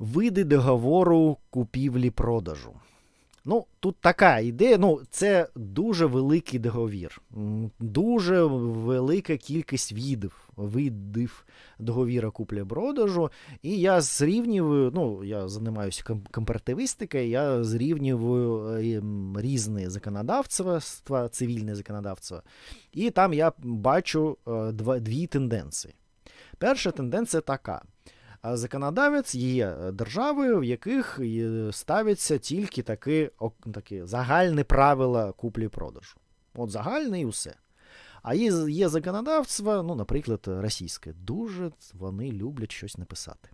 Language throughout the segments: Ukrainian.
Види договору купівлі-продажу. Ну, тут така ідея. Ну, це дуже великий договір, дуже велика кількість видів, видів договіра куплі-продажу. І я зрівнюю, ну, я займаюся ком- компаративістикою, я зрівнюю е, різні законодавства, цивільне законодавство. І там я бачу е, дві тенденції. Перша тенденція така. А Законодавець є е, державою, в яких е, ставляться тільки такі, такі загальні правила куплі-продажу. От загальне і все. А є, є законодавство, ну, наприклад, російське. Дуже вони люблять щось написати.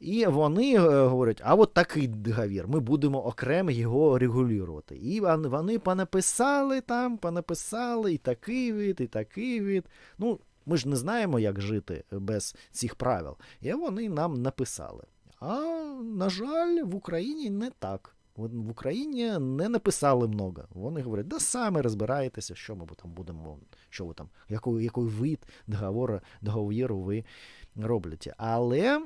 І вони е, говорять, а от такий договір, ми будемо окремо його регулювати. І вони понаписали там, понаписали і такий вид, і такий вид. Ну, ми ж не знаємо, як жити без цих правил. І вони нам написали. А, на жаль, в Україні не так. В Україні не написали много. Вони говорять, да самі розбираєтеся, що ми там будемо, що ви там, який, який вид договору, договору ви робите. Але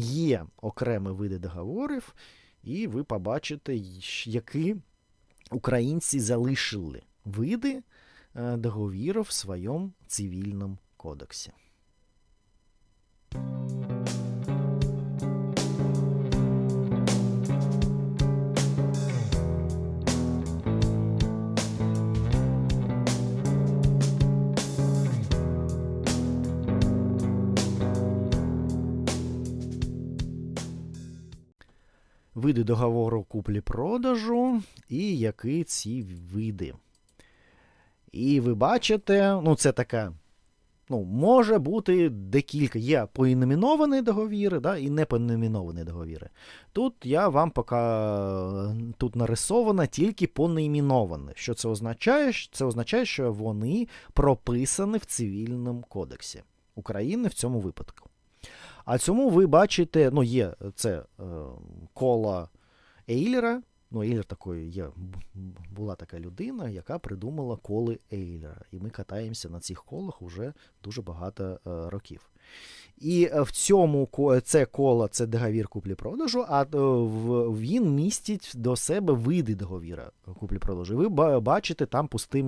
є окремі види договорів, і ви побачите, які українці залишили види е, в своєму цивільному кодексі. Види договору куплі-продажу і які ці види. І ви бачите, ну це така. Ну, може бути декілька. Є поіменовані договіри, да, і не поіменовані договіри. Тут я вам пока тут нарисовано тільки поіменовані. Що це означає? Це означає, що вони прописані в цивільному кодексі України в цьому випадку. А цьому ви бачите, ну, є це е, коло Ейлера. Ну, Ейлер такий є, була така людина, яка придумала коли Ейлера. І ми катаємося на цих колах уже дуже багато е, років. І е, в цьому це коло це договір куплі-продажу, а е, він містить до себе види договіра куплі-продажу. І ви бачите там пусті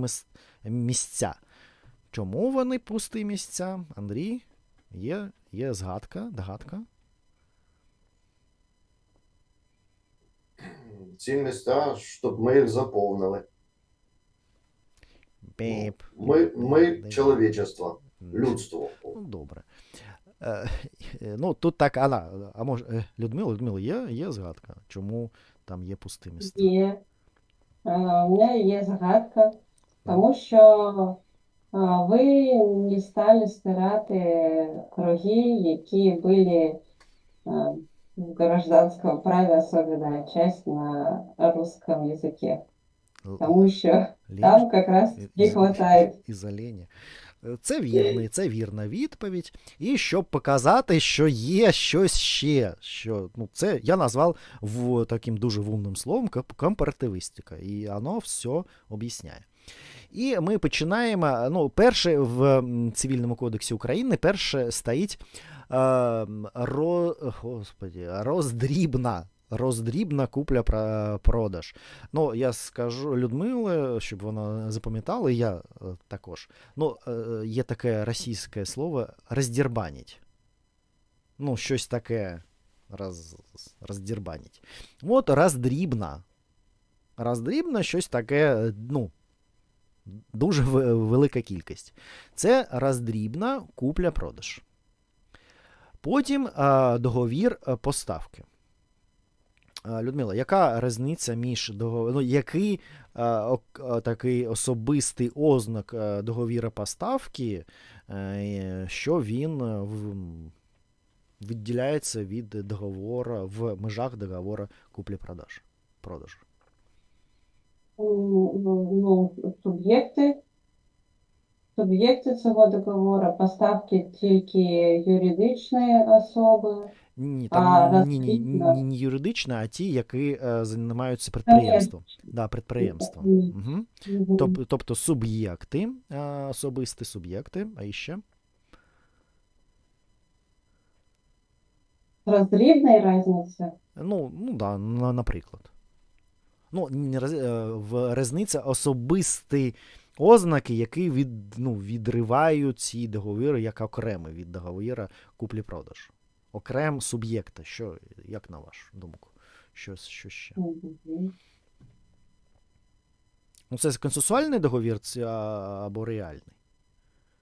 місця. Чому вони пусті місця? Андрій, є, є згадка, догадка. Ці міста, щоб ми їх заповнили. Біп. Ми, ми чоловічество, людство. Ну, добре. Е, е, ну, тут так, Анна, а може, Людмила, Людмила, є, є згадка? Чому там є пусті місця? Є. Е, У мене є загадка, тому що е, ви не стали стирати круги, які були е, в гражданском праве, особенная часть на русском языке. Тому що лінь? там как раз не хватает. із олені. Е, Це вірний, це вірна відповідь. І щоб показати, що є щось ще. Що, ну, це я назвав в, таким дуже вумним словом комп- І воно все об'ясняє. І ми починаємо. Ну, перше в Цивільному кодексі України перше стоїть е, ро, господі, роздрібна. Роздрібна купля-продаж. Ну, я скажу Людмиле, щоб вона запам'ятала, я е, також. Ну, е, є таке російське слово роздірбаніть. Ну, щось таке роз, роздірбаніть. От роздрібна. Роздрібна щось таке, ну, дуже велика кількість. Це роздрібна купля-продаж. Потім договір поставки. Людмила, яка різниця між договор... ну, який такий особистий ознак договіра поставки, е, що він відділяється від договору в межах договору куплі-продаж. Ну, суб'єкти, суб'єкти цього договору, поставки тільки юридичні особи. Ні, А, там ні, ні, ні, ні, юридична, а ті, які е, займаються підприємством. Да, підприємством. Угу. Тоб, тобто суб'єкти, е, особисті суб'єкти, а іще. разрывной разницы. Ну, ну да, на- наприклад. Ну, е, в різниця особисті ознаки, які від, ну, відривають ці договори як окремі від договора куплі-продажу. Окрем суб'єкта. Що, як на вашу думку? Що, що ще? Ну, це консенсуальний договір або реальний?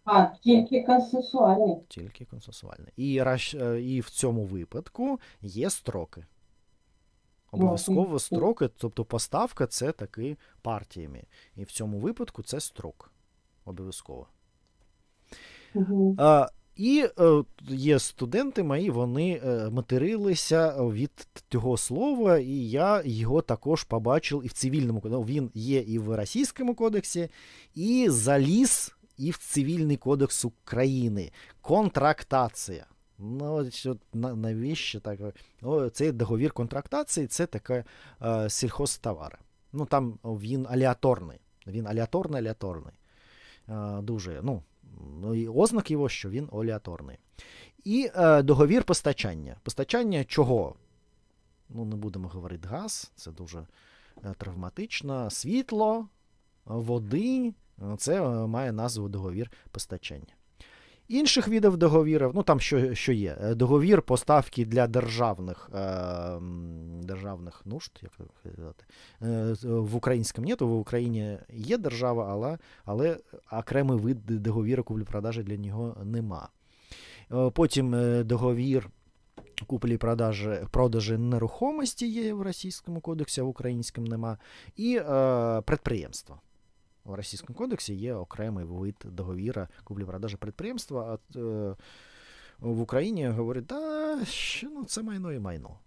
А, тільки консенсуальний. Тільки консенсуальний. І, е, і в цьому випадку є строки. Обов'язково строки, тобто поставка це таки партіями. І в цьому випадку це строк. Обов'язково. Мгм. А, і е, є студенти мої, вони е, материлися від цього слова, і я його також побачив і в цивільному кодексі. Він є і в Російському кодексі, і заліз і в Цивільний кодекс України. Контрактація. Ну, навіщо так? О, цей договір контрактації це таке е, сільхозтовари. Ну там він аліаторний. Він аліаторний, аліаторний. Е, дуже, ну, і ознак його, що він оліаторний. І е, договір постачання. Постачання чого? Ну, не будемо говорити газ, це дуже е, травматично. Світло, води, це е, має назву договір постачання. Інших видів договірів, ну там що, що є? Е, Договір поставки для державних, е, державних нужд, як це казати, е, в українському ні, то в Україні є держава, але, але окремий вид договіру куплі-продажі для нього нема. Е, Потім е, договір куплі-продажі продажі нерухомості є в Російському кодексі, а в українському нема. І е, підприємства. В Російському кодексі є окремий вид договіра куплі-продажі підприємства, а е, в Україні говорять, да, що, ну, це майно і майно.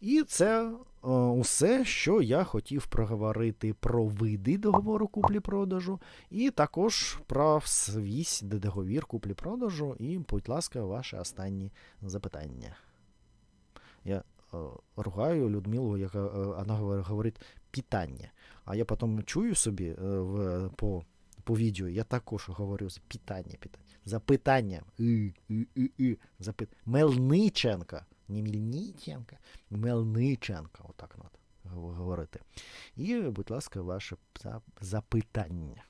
І це е, усе, що я хотів проговорити про види договору куплі-продажу, і також про свій договір куплі-продажу. І, будь ласка, ваше останні запитання. Я ругаю Людмилу, яка е, вона говорить питання. А я потім чую собі е, в, по, по відео, я також говорю з питання, питання. Запитання. Запит... Мельниченка. Не Мельниченка, Мельниченка. Отак треба говорити. І, будь ласка, ваше запитання.